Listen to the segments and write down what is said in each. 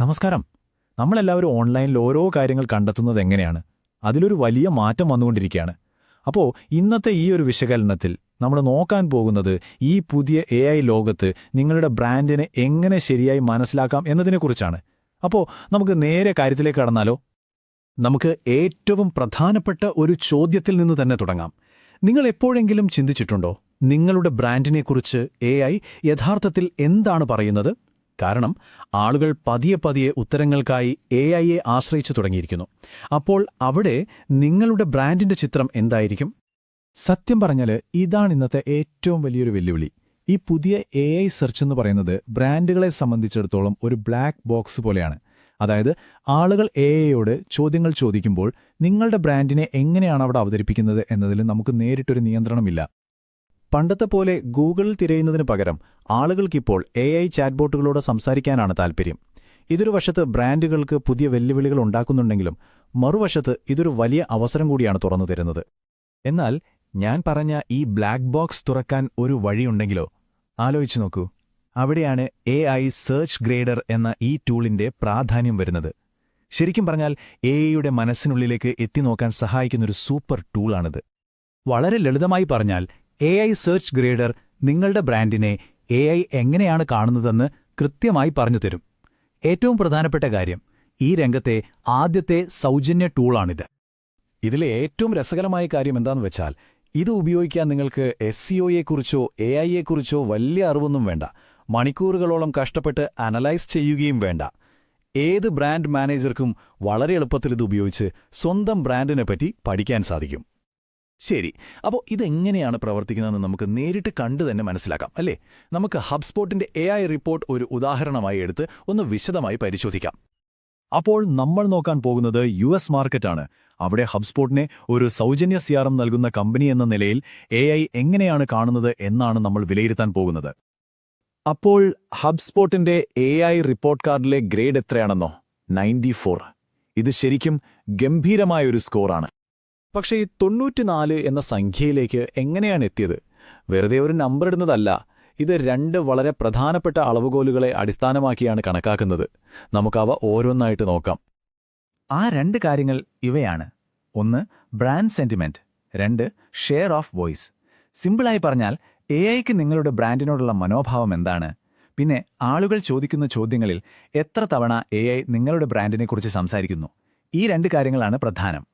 നമസ്കാരം. നമ്മളെല്ലാവരും ഓൺലൈനിൽ ഓരോ കാര്യങ്ങൾ കണ്ടെത്തുന്നത് എങ്ങനെയാണ്? അതിലൊരു വലിയ മാറ്റം വന്നുകൊണ്ടിരിക്കുകയാണ്. അപ്പോൾ ഇന്നത്തെ ഈ ഒരു വിശകലനത്തിൽ നമ്മൾ നോക്കാൻ പോകുന്നത് ഈ പുതിയ എ ലോകത്ത് നിങ്ങളുടെ ബ്രാൻഡിനെ എങ്ങനെ ശരിയായി മനസ്സിലാക്കാം എന്നതിനെക്കുറിച്ചാണ്. അപ്പോൾ നമുക്ക് നേരെ കാര്യത്തിലേക്ക് കടന്നാലോ? നമുക്ക് ഏറ്റവും പ്രധാനപ്പെട്ട ഒരു ചോദ്യത്തിൽ നിന്ന് തന്നെ തുടങ്ങാം. നിങ്ങൾ എപ്പോഴെങ്കിലും ചിന്തിച്ചിട്ടുണ്ടോ? നിങ്ങളുടെ ബ്രാൻഡിനെക്കുറിച്ച് എ ഐ യഥാർത്ഥത്തിൽ എന്താണ് പറയുന്നത്? കാരണം ആളുകൾ പതിയെ പതിയെ ഉത്തരങ്ങൾക്കായി എ ഐയെ ആശ്രയിച്ചു തുടങ്ങിയിരിക്കുന്നു. അപ്പോൾ അവിടെ നിങ്ങളുടെ ബ്രാൻഡിന്റെ ചിത്രം എന്തായിരിക്കും? സത്യം പറഞ്ഞാൽ ഇതാണ് ഇന്നത്തെ ഏറ്റവും വലിയൊരു വെല്ലുവിളി. ഈ പുതിയ എ ഐ സെർച്ച് എന്ന് പറയുന്നത് ബ്രാൻഡുകളെ സംബന്ധിച്ചിടത്തോളം ഒരു ബ്ലാക്ക് ബോക്സ് പോലെയാണ്. അതായത് ആളുകൾ എ ഐയോട് ചോദ്യങ്ങൾ ചോദിക്കുമ്പോൾ നിങ്ങളുടെ ബ്രാൻഡിനെ എങ്ങനെയാണ് അവിടെ അവതരിപ്പിക്കുന്നത് എന്നതിൽ നമുക്ക് നേരിട്ടൊരു നിയന്ത്രണമില്ല. പണ്ടത്തെ പോലെ ഗൂഗിളിൽ തിരയുന്നതിന് പകരം ആളുകൾക്കിപ്പോൾ എ ഐ ചാറ്റ്ബോട്ടുകളോട് സംസാരിക്കാനാണ് താൽപ്പര്യം ഇതൊരു വശത്ത് ബ്രാൻഡുകൾക്ക് പുതിയ വെല്ലുവിളികൾ ഉണ്ടാക്കുന്നുണ്ടെങ്കിലും മറുവശത്ത് ഇതൊരു വലിയ അവസരം കൂടിയാണ് തുറന്നു തരുന്നത്. എന്നാൽ ഞാൻ പറഞ്ഞ ഈ ബ്ലാക്ക് ബോക്സ് തുറക്കാൻ ഒരു വഴിയുണ്ടെങ്കിലോ? ആലോചിച്ചു നോക്കൂ. അവിടെയാണ് എ ഐ സെർച്ച് ഗ്രേഡർ എന്ന ഈ ടൂളിന്റെ പ്രാധാന്യം വരുന്നത്. ശരിക്കും പറഞ്ഞാൽ എ ഐയുടെ മനസ്സിനുള്ളിലേക്ക് എത്തിനോക്കാൻ സഹായിക്കുന്നൊരു സൂപ്പർ ടൂളാണിത്. വളരെ ലളിതമായി പറഞ്ഞാൽ എ ഐ സെർച്ച് ഗ്രേഡർ നിങ്ങളുടെ ബ്രാൻഡിനെ എ ഐ എങ്ങനെയാണ് കാണുന്നതെന്ന് കൃത്യമായി പറഞ്ഞു തരും. ഏറ്റവും പ്രധാനപ്പെട്ട കാര്യം ഈ രംഗത്തെ ആദ്യത്തെ സൗജന്യ ടൂളാണിത്. ഇതിലെ ഏറ്റവും രസകരമായ കാര്യം എന്താണെന്ന് വെച്ചാൽ ഇത് ഉപയോഗിക്കാൻ നിങ്ങൾക്ക് എസ് സിഒയെക്കുറിച്ചോ എ ഐയെക്കുറിച്ചോ വലിയ അറിവൊന്നും വേണ്ട. മണിക്കൂറുകളോളം കഷ്ടപ്പെട്ട് അനലൈസ് ചെയ്യുകയും വേണ്ട. ഏത് ബ്രാൻഡ് മാനേജർക്കും വളരെ എളുപ്പത്തിൽ ഇത് ഉപയോഗിച്ച് സ്വന്തം ബ്രാൻഡിനെപ്പറ്റി പഠിക്കാൻ സാധിക്കും. ശരി. അപ്പോൾ ഇതെങ്ങനെയാണ് പ്രവർത്തിക്കുന്നതെന്ന് നമുക്ക് നേരിട്ട് കണ്ടു തന്നെ മനസ്സിലാക്കാം അല്ലേ? നമുക്ക് ഹബ്സ്പോട്ടിന്റെ എ ഐ റിപ്പോർട്ട് ഒരു ഉദാഹരണമായി എടുത്ത് ഒന്ന് വിശദമായി പരിശോധിക്കാം. അപ്പോൾ നമ്മൾ നോക്കാൻ പോകുന്നത് യു എസ് മാർക്കറ്റാണ് അവിടെ ഹബ്സ്പോട്ടിനെ ഒരു സൗജന്യ സിയാറം നൽകുന്ന കമ്പനി എന്ന നിലയിൽ എ എങ്ങനെയാണ് കാണുന്നത് എന്നാണ് നമ്മൾ വിലയിരുത്താൻ പോകുന്നത്. അപ്പോൾ ഹബ്സ്പോട്ടിന്റെ എ ഐ റിപ്പോർട്ട് കാർഡിലെ ഗ്രേഡ് എത്രയാണെന്നോ? നയന്റി ഇത് ശരിക്കും ഗംഭീരമായൊരു സ്കോറാണ് പക്ഷേ ഈ തൊണ്ണൂറ്റിനാല് എന്ന സംഖ്യയിലേക്ക് എങ്ങനെയാണ് എത്തിയത്? വെറുതെ ഒരു നമ്പർ ഇടുന്നതല്ല. ഇത് രണ്ട് വളരെ പ്രധാനപ്പെട്ട അളവുകോലുകളെ അടിസ്ഥാനമാക്കിയാണ് കണക്കാക്കുന്നത്. നമുക്കവ ഓരോന്നായിട്ട് നോക്കാം. ആ രണ്ട് കാര്യങ്ങൾ ഇവയാണ്. ഒന്ന് ബ്രാൻഡ് സെന്റിമെന്റ് രണ്ട് ഷെയർ ഓഫ് വോയിസ് സിമ്പിളായി പറഞ്ഞാൽ എ ഐക്ക് നിങ്ങളുടെ ബ്രാൻഡിനോടുള്ള മനോഭാവം എന്താണ്? പിന്നെ ആളുകൾ ചോദിക്കുന്ന ചോദ്യങ്ങളിൽ എത്ര തവണ എ നിങ്ങളുടെ ബ്രാൻഡിനെക്കുറിച്ച് സംസാരിക്കുന്നു? ഈ രണ്ട് കാര്യങ്ങളാണ് പ്രധാനം.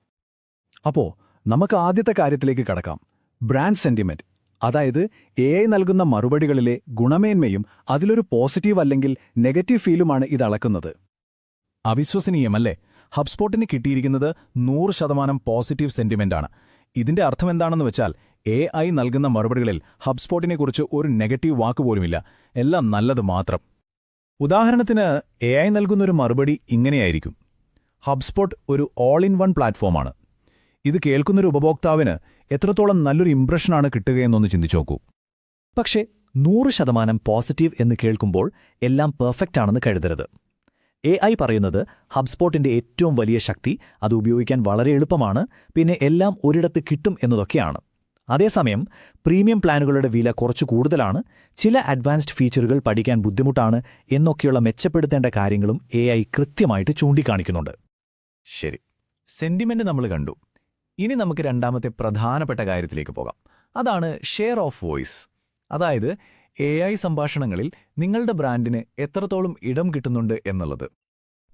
അപ്പോ നമുക്ക് ആദ്യത്തെ കാര്യത്തിലേക്ക് കടക്കാം. ബ്രാൻഡ് സെന്റിമെന്റ് അതായത് എ ഐ നൽകുന്ന മറുപടികളിലെ ഗുണമേന്മയും അതിലൊരു പോസിറ്റീവ് അല്ലെങ്കിൽ നെഗറ്റീവ് ഫീലുമാണ് ഇത് അളക്കുന്നത്. അവിശ്വസനീയമല്ലേ? ഹബ്സ്പോട്ടിന് കിട്ടിയിരിക്കുന്നത് നൂറ് ശതമാനം പോസിറ്റീവ് സെന്റിമെന്റാണ് ഇതിന്റെ അർത്ഥമെന്താണെന്ന് വെച്ചാൽ എ ഐ നൽകുന്ന മറുപടികളിൽ ഹബ്സ്പോട്ടിനെക്കുറിച്ച് ഒരു നെഗറ്റീവ് വാക്കുപോലുമില്ല എല്ലാം നല്ലത് മാത്രം. ഉദാഹരണത്തിന് എ ഐ നൽകുന്നൊരു മറുപടി ഇങ്ങനെയായിരിക്കും. ഹബ്സ്പോട്ട് ഒരു ഓൾ ഇൻ വൺ പ്ലാറ്റ്ഫോമാണ് ഇത് കേൾക്കുന്നൊരു ഉപഭോക്താവിന് എത്രത്തോളം നല്ലൊരു ഇംപ്രഷനാണ് കിട്ടുകയെന്നൊന്ന് ചിന്തിച്ചു നോക്കൂ പക്ഷേ നൂറ് ശതമാനം പോസിറ്റീവ് എന്ന് കേൾക്കുമ്പോൾ എല്ലാം പെർഫെക്റ്റ് ആണെന്ന് കരുതരുത്. എ ഐ പറയുന്നത് ഹബ്സ്പോട്ടിന്റെ ഏറ്റവും വലിയ ശക്തി അത് ഉപയോഗിക്കാൻ വളരെ എളുപ്പമാണ് പിന്നെ എല്ലാം ഒരിടത്ത് കിട്ടും എന്നതൊക്കെയാണ്. അതേസമയം പ്രീമിയം പ്ലാനുകളുടെ വില കുറച്ചു കൂടുതലാണ് ചില അഡ്വാൻസ്ഡ് ഫീച്ചറുകൾ പഠിക്കാൻ ബുദ്ധിമുട്ടാണ് എന്നൊക്കെയുള്ള മെച്ചപ്പെടുത്തേണ്ട കാര്യങ്ങളും എ കൃത്യമായിട്ട് ചൂണ്ടിക്കാണിക്കുന്നുണ്ട്. ശരി. സെന്റിമെന്റ് നമ്മൾ കണ്ടു. ഇനി നമുക്ക് രണ്ടാമത്തെ പ്രധാനപ്പെട്ട കാര്യത്തിലേക്ക് പോകാം. അതാണ് ഷെയർ ഓഫ് വോയിസ് അതായത് എ ഐ സംഭാഷണങ്ങളിൽ നിങ്ങളുടെ ബ്രാൻഡിന് എത്രത്തോളം ഇടം കിട്ടുന്നുണ്ട് എന്നുള്ളത്.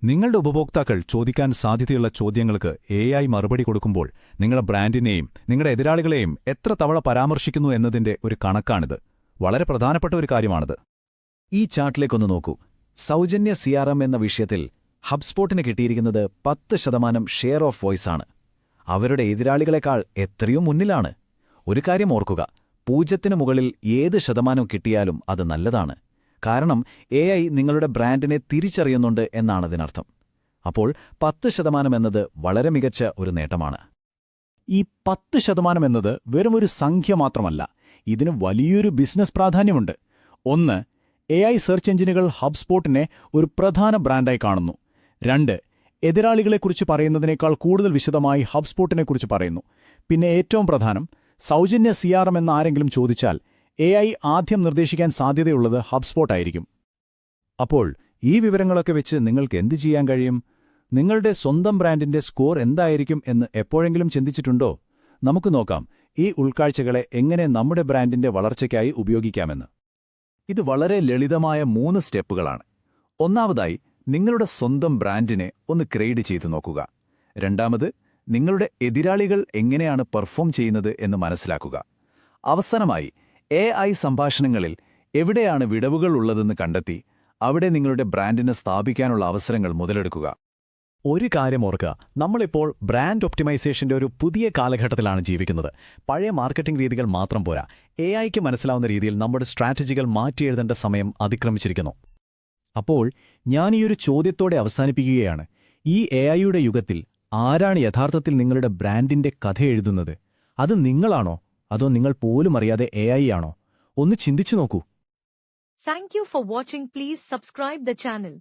നിങ്ങളുടെ ഉപഭോക്താക്കൾ ചോദിക്കാൻ സാധ്യതയുള്ള ചോദ്യങ്ങൾക്ക് എ ഐ മറുപടി കൊടുക്കുമ്പോൾ നിങ്ങളുടെ ബ്രാൻഡിനെയും നിങ്ങളുടെ എതിരാളികളെയും എത്ര തവണ പരാമർശിക്കുന്നു എന്നതിന്റെ ഒരു കണക്കാണിത്. വളരെ പ്രധാനപ്പെട്ട ഒരു കാര്യമാണിത്. ഈ ചാർട്ടിലേക്കൊന്ന് നോക്കൂ. സൗജന്യ സിആർഎം എന്ന വിഷയത്തിൽ ഹബ്സ്പോട്ടിന് കിട്ടിയിരിക്കുന്നത് പത്ത് ശതമാനം ഷെയർ ഓഫ് വോയിസ് ആണ്. അവരുടെ എതിരാളികളെക്കാൾ എത്രയോ മുന്നിലാണ്. ഒരു കാര്യം ഓർക്കുക പൂജ്യത്തിനു മുകളിൽ ഏത് ശതമാനം കിട്ടിയാലും അത് നല്ലതാണ്. കാരണം എ നിങ്ങളുടെ ബ്രാൻഡിനെ തിരിച്ചറിയുന്നുണ്ട് എന്നാണതിനർത്ഥം അപ്പോൾ പത്ത് ശതമാനം എന്നത് വളരെ മികച്ച ഒരു നേട്ടമാണ്. ഈ പത്ത് ശതമാനം എന്നത് വെറുമൊരു സംഖ്യ മാത്രമല്ല ഇതിന് വലിയൊരു ബിസിനസ് പ്രാധാന്യമുണ്ട്. ഒന്ന് എ ഐ സെർച്ച് എഞ്ചിനുകൾ ഹബ്സ്പോട്ടിനെ ഒരു പ്രധാന ബ്രാൻഡായി കാണുന്നു. രണ്ട് എതിരാളികളെക്കുറിച്ച് പറയുന്നതിനേക്കാൾ കൂടുതൽ വിശദമായി ഹബ്സ്പോട്ടിനെക്കുറിച്ച് പറയുന്നു. പിന്നെ ഏറ്റവും പ്രധാനം സൗജന്യ സിആർഎം എന്ന് ആരെങ്കിലും ചോദിച്ചാൽ എ ആദ്യം നിർദ്ദേശിക്കാൻ സാധ്യതയുള്ളത് ഹബ്സ്പോട്ടായിരിക്കും. അപ്പോൾ ഈ വിവരങ്ങളൊക്കെ വെച്ച് നിങ്ങൾക്ക് എന്ത് ചെയ്യാൻ കഴിയും? നിങ്ങളുടെ സ്വന്തം ബ്രാൻഡിന്റെ സ്കോർ എന്തായിരിക്കും എന്ന് എപ്പോഴെങ്കിലും ചിന്തിച്ചിട്ടുണ്ടോ? നമുക്ക് നോക്കാം ഈ ഉൾക്കാഴ്ചകളെ എങ്ങനെ നമ്മുടെ ബ്രാൻഡിന്റെ വളർച്ചയ്ക്കായി ഉപയോഗിക്കാമെന്ന്. ഇത് വളരെ ലളിതമായ മൂന്ന് സ്റ്റെപ്പുകളാണ്. ഒന്നാമതായി നിങ്ങളുടെ സ്വന്തം ബ്രാൻഡിനെ ഒന്ന് ക്രേഡ് ചെയ്തു നോക്കുക. രണ്ടാമത് നിങ്ങളുടെ എതിരാളികൾ എങ്ങനെയാണ് പെർഫോം ചെയ്യുന്നത് എന്ന് മനസ്സിലാക്കുക. അവസാനമായി എ സംഭാഷണങ്ങളിൽ എവിടെയാണ് വിടവുകൾ ഉള്ളതെന്ന് കണ്ടെത്തി അവിടെ നിങ്ങളുടെ ബ്രാൻഡിനെ സ്ഥാപിക്കാനുള്ള അവസരങ്ങൾ മുതലെടുക്കുക. ഒരു കാര്യം ഓർക്കുക നമ്മളിപ്പോൾ ബ്രാൻഡ് ഒപ്റ്റിമൈസേഷന്റെ ഒരു പുതിയ കാലഘട്ടത്തിലാണ് ജീവിക്കുന്നത്. പഴയ മാർക്കറ്റിംഗ് രീതികൾ മാത്രം പോരാ. എ മനസ്സിലാവുന്ന രീതിയിൽ നമ്മുടെ സ്ട്രാറ്റജികൾ മാറ്റിയെഴുതേണ്ട സമയം അതിക്രമിച്ചിരിക്കുന്നു. അപ്പോൾ ഞാൻ ഈ ഒരു ചോദ്യത്തോടെ അവസാനിപ്പിക്കുകയാണ്. ഈ എ ഐയുടെ യുഗത്തിൽ ആരാണ് യഥാർത്ഥത്തിൽ നിങ്ങളുടെ ബ്രാൻഡിന്റെ കഥ എഴുതുന്നത്? അത് നിങ്ങളാണോ? അതോ നിങ്ങൾ പോലും അറിയാതെ എ ഐ ആണോ? ഒന്ന് ചിന്തിച്ചു നോക്കൂ. Thank you for watching Please subscribe the channel.